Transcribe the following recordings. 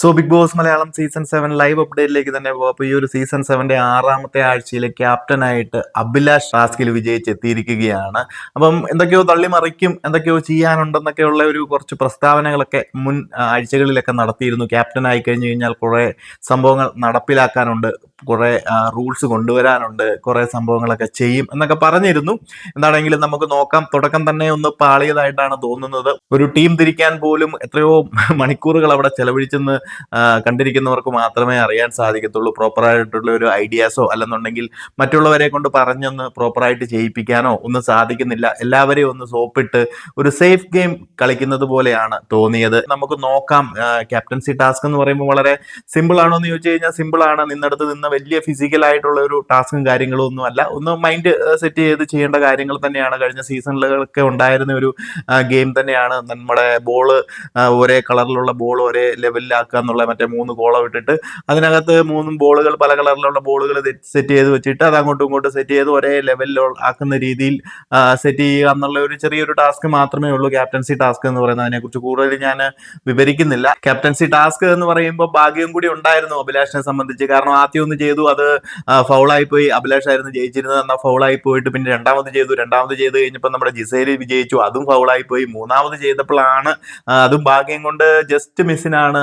So Big Boss Malayalam season seven live അപ്ഡേറ്റിലേക്ക് തന്നെ പോകാം. അപ്പോൾ ഈ ഒരു സീസൺ സെവന്റെ ആറാമത്തെ ആഴ്ചയിലെ ക്യാപ്റ്റനായിട്ട് അഭിലാഷ് വിജയിച്ച് വിജയിച്ചെത്തിയിരിക്കുകയാണ്. അപ്പം എന്തൊക്കെയോ തള്ളിമറിക്കും എന്തൊക്കെയോ ചെയ്യാനുണ്ടെന്നൊക്കെയുള്ള ഒരു കുറച്ച് പ്രസ്താവനകളൊക്കെ മുൻ ആഴ്ചകളിലൊക്കെ നടത്തിയിരുന്നു. ക്യാപ്റ്റൻ ആയി കഴിഞ്ഞു കഴിഞ്ഞാൽ കുറേ സംഭവങ്ങൾ നടപ്പിലാക്കാനുണ്ട്. കുറേ റൂൾസ് കൊണ്ടുവരാനുണ്ട്. കുറേ സംഭവങ്ങളൊക്കെ ചെയ്യും എന്നൊക്കെ പറഞ്ഞിരുന്നു. എന്താണെങ്കിലും നമുക്ക് നോക്കാം. തുടക്കം തന്നെ ഒന്ന് പാളിയതായിട്ടാണ് തോന്നുന്നത്. ഒരു ടീം തിരിക്കാൻ പോലും എത്രയോ മണിക്കൂറുകൾ അവിടെ ചെലവഴിച്ചെന്ന് കണ്ടിരിക്കുന്നവർക്ക് മാത്രമേ അറിയാൻ സാധിക്കത്തുള്ളൂ. പ്രോപ്പറായിട്ടുള്ള ഒരു ഐഡിയാസോ അല്ലെന്നുണ്ടെങ്കിൽ മറ്റുള്ളവരെ കൊണ്ട് പറഞ്ഞൊന്ന് പ്രോപ്പറായിട്ട് ചെയ്യിപ്പിക്കാനോ ഒന്നും സാധിക്കുന്നില്ല. എല്ലാവരെയും ഒന്ന് സോപ്പിട്ട് ഒരു സേഫ് ഗെയിം കളിക്കുന്നത് പോലെയാണ് തോന്നിയത്. നമുക്ക് നോക്കാം ക്യാപ്റ്റൻസി ടാസ്ക് എന്ന് പറയുമ്പോൾ വളരെ സിമ്പിൾ ആണോ എന്ന് ചോദിച്ചു കഴിഞ്ഞാൽ സിമ്പിൾ ആണ്. നിന്നടുത്ത് നിന്ന് വലിയ ഫിസിക്കലായിട്ടുള്ള ഒരു ടാസ്കും കാര്യങ്ങളും ഒന്നും അല്ല. ഒന്ന് മൈൻഡ് സെറ്റ് ചെയ്ത് ചെയ്യേണ്ട കാര്യങ്ങൾ തന്നെയാണ്. കഴിഞ്ഞ സീസണിലൊക്കെ ഉണ്ടായിരുന്ന ഒരു ഗെയിം തന്നെയാണ്. നമ്മുടെ ബോൾ ഒരേ കളറിലുള്ള ബോൾ ഒരേ ലെവലിലാക്കുക എന്നുള്ള മറ്റേ മൂന്ന് ഗോളം ഇട്ടിട്ട് അതിനകത്ത് മൂന്നും ബോളുകൾ പല കളറിലുള്ള ബോളുകൾ സെറ്റ് ചെയ്ത് വെച്ചിട്ട് അത് അങ്ങോട്ടും ഇങ്ങോട്ടും സെറ്റ് ചെയ്ത് ഒരേ ലെവലിൽ ആക്കുന്ന രീതിയിൽ സെറ്റ് ചെയ്യുക എന്നുള്ള ഒരു ചെറിയൊരു ടാസ്ക് മാത്രമേ ഉള്ളൂ. ക്യാപ്റ്റൻസി ടാസ്ക് എന്ന് പറയുന്നത്. അതിനെക്കുറിച്ച് കൂടുതൽ ഞാൻ വിവരിക്കുന്നില്ല. ക്യാപ്റ്റൻസി ടാസ്ക് എന്ന് പറയുമ്പോൾ ഭാഗ്യം കൂടി ഉണ്ടായിരുന്നു അഭിലാഷിനെ സംബന്ധിച്ച്. കാരണം ആദ്യം ഒന്ന് ചെയ്തു. അത് ഫൗളായി പോയി അഭിലാഷ് ആയിരുന്നു ജയിച്ചിരുന്നത്. എന്നാൽ ഫൗളായി പോയിട്ട് പിന്നെ രണ്ടാമത് ചെയ്തു. രണ്ടാമത് ചെയ്ത് കഴിഞ്ഞപ്പോൾ നമ്മുടെ ജിസേൽ വിജയിച്ചു. അതും ഫൗളായി പോയി മൂന്നാമത് ചെയ്തപ്പോഴാണ് അതും ഭാഗ്യം കൊണ്ട് ജസ്റ്റ് മിസ്സിനാണ്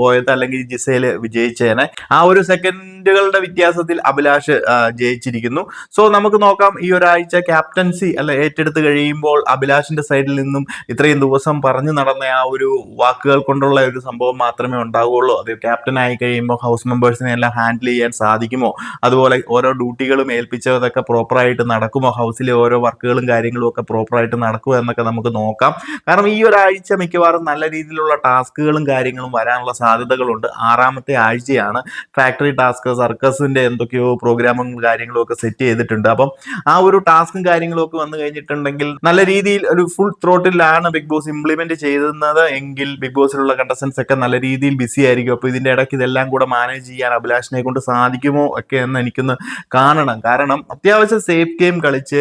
പോയത്. അല്ലെങ്കിൽ ജിസേൽ വിജയിച്ചേനെ. ആ ഒരു സെക്കൻഡുകളുടെ വ്യത്യാസത്തിൽ അഭിലാഷ് ജയിച്ചിരിക്കുന്നു. സോ നമുക്ക് നോക്കാം. ഈ ഒരാഴ്ച ക്യാപ്റ്റൻസി അല്ല ഏറ്റെടുത്ത് കഴിയുമ്പോൾ അഭിലാഷിന്റെ സൈഡിൽ നിന്നും ഇത്രയും ദിവസം പറഞ്ഞു നടന്ന ആ ഒരു വാക്കുകൾ കൊണ്ടുള്ള ഒരു സംഭവം മാത്രമേ ഉണ്ടാവുകയുള്ളൂ. അത് ക്യാപ്റ്റൻ ആയി കഴിയുമ്പോൾ ഹൗസ് മെമ്പേഴ്സിനെ എല്ലാം ഹാൻഡിൽ ചെയ്യാൻ സാധിക്കുമോ? അതുപോലെ ഓരോ ഡ്യൂട്ടികളും ഏൽപ്പിച്ചതൊക്കെ പ്രോപ്പറായിട്ട് നടക്കുമോ? ഹൗസിലെ ഓരോ വർക്കുകളും കാര്യങ്ങളും ഒക്കെ പ്രോപ്പറായിട്ട് നടക്കുമോ എന്നൊക്കെ നമുക്ക് നോക്കാം. കാരണം ഈ ഒരാഴ്ച മിക്കവാറും നല്ല രീതിയിലുള്ള ടാസ്കുകളും കാര്യങ്ങളും വരാനുള്ള സാധ്യതകളുണ്ട്. ആറാമത്തെ ആഴ്ചയാണ് ഫാക്ടറി ടാസ്ക് സർക്കസിന്റെ എന്തൊക്കെയോ പ്രോഗ്രാമും കാര്യങ്ങളും ഒക്കെ സെറ്റ് ചെയ്തിട്ടുണ്ട്. അപ്പം ആ ഒരു ടാസ്കും കാര്യങ്ങളും ഒക്കെ വന്നു കഴിഞ്ഞിട്ടുണ്ടെങ്കിൽ നല്ല രീതിയിൽ ഒരു ഫുൾ ത്രോട്ടിലാണ് ബിഗ് ബോസ് ഇംപ്ലിമെന്റ് ചെയ്യുന്നത് എങ്കിൽ ബിഗ് ബോസിലുള്ള കണ്ടസ്റ്റൻസ് ഒക്കെ നല്ല രീതിയിൽ ബിസി ആയിരിക്കും. അപ്പോൾ ഇതിന്റെ ഇടയ്ക്ക് ഇതെല്ലാം കൂടെ മാനേജ് ചെയ്യാൻ അഭിലാഷിനെ കൊണ്ട് സാധിക്കുമോ ഒക്കെ എന്ന് എനിക്കൊന്ന് കാണണം. കാരണം അത്യാവശ്യം സേഫ് ഗെയിം കളിച്ച്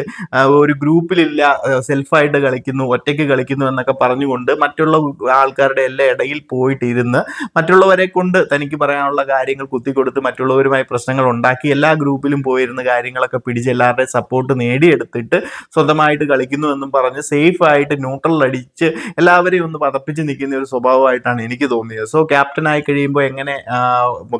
ഒരു ഗ്രൂപ്പിലില്ല സെൽഫായിട്ട് കളിക്കുന്നു ഒറ്റയ്ക്ക് കളിക്കുന്നു എന്നൊക്കെ പറഞ്ഞുകൊണ്ട് മറ്റുള്ള ആൾക്കാരുടെ എല്ലാ ഇടയിൽ പോയിട്ട് ഇരുന്ന് മറ്റുള്ളവരെ കൊണ്ട് തനിക്ക് പറയാനുള്ള കാര്യങ്ങൾ കുത്തിക്കൊടുത്ത് മറ്റുള്ളവരുമായി പ്രശ്നങ്ങൾ ഉണ്ടാക്കി എല്ലാ ഗ്രൂപ്പിലും പോയിരുന്ന കാര്യങ്ങളൊക്കെ പിടിച്ച് എല്ലാവരുടെയും സപ്പോർട്ട് നേടിയെടുത്തിട്ട് സ്വന്തമായിട്ട് കളിക്കുന്നു എന്നും പറഞ്ഞ് സേഫ് ആയിട്ട് ന്യൂട്രൽ അടിച്ച് എല്ലാവരെയും ഒന്ന് പതപ്പിച്ച് നിൽക്കുന്ന ഒരു സ്വഭാവമായിട്ടാണ് എനിക്ക് തോന്നിയത്. സോ ക്യാപ്റ്റൻ ആയി കഴിയുമ്പോൾ എങ്ങനെ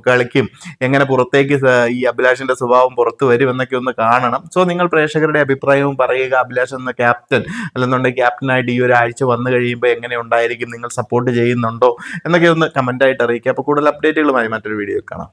കളിക്കും? എങ്ങനെ പുറത്തേക്ക് ഈ അഭിലാഷിന്റെ സ്വഭാവം പുറത്തു വരും എന്നൊക്കെ ഒന്ന് കാണണം. സോ നിങ്ങൾ പ്രേക്ഷകരുടെ അഭിപ്രായവും പറയുക. അഭിലാഷ് എന്ന ക്യാപ്റ്റൻ അല്ലെന്നുണ്ടെങ്കിൽ ക്യാപ്റ്റനായിട്ട് ഈ ഒരു ആഴ്ച വന്നു കഴിയുമ്പോൾ എങ്ങനെ ഉണ്ടായിരിക്കും? നിങ്ങൾ സപ്പോർട്ട് ചെയ്യുന്നുണ്ടോ? എന്നൊക്കെ ഒന്ന് കമന്റായിട്ട് അറിയിക്കുക. അപ്പോൾ കൂടുതൽ അപ്ഡേറ്റുകളുമായി മറ്റൊരു വീഡിയോ കാണാം.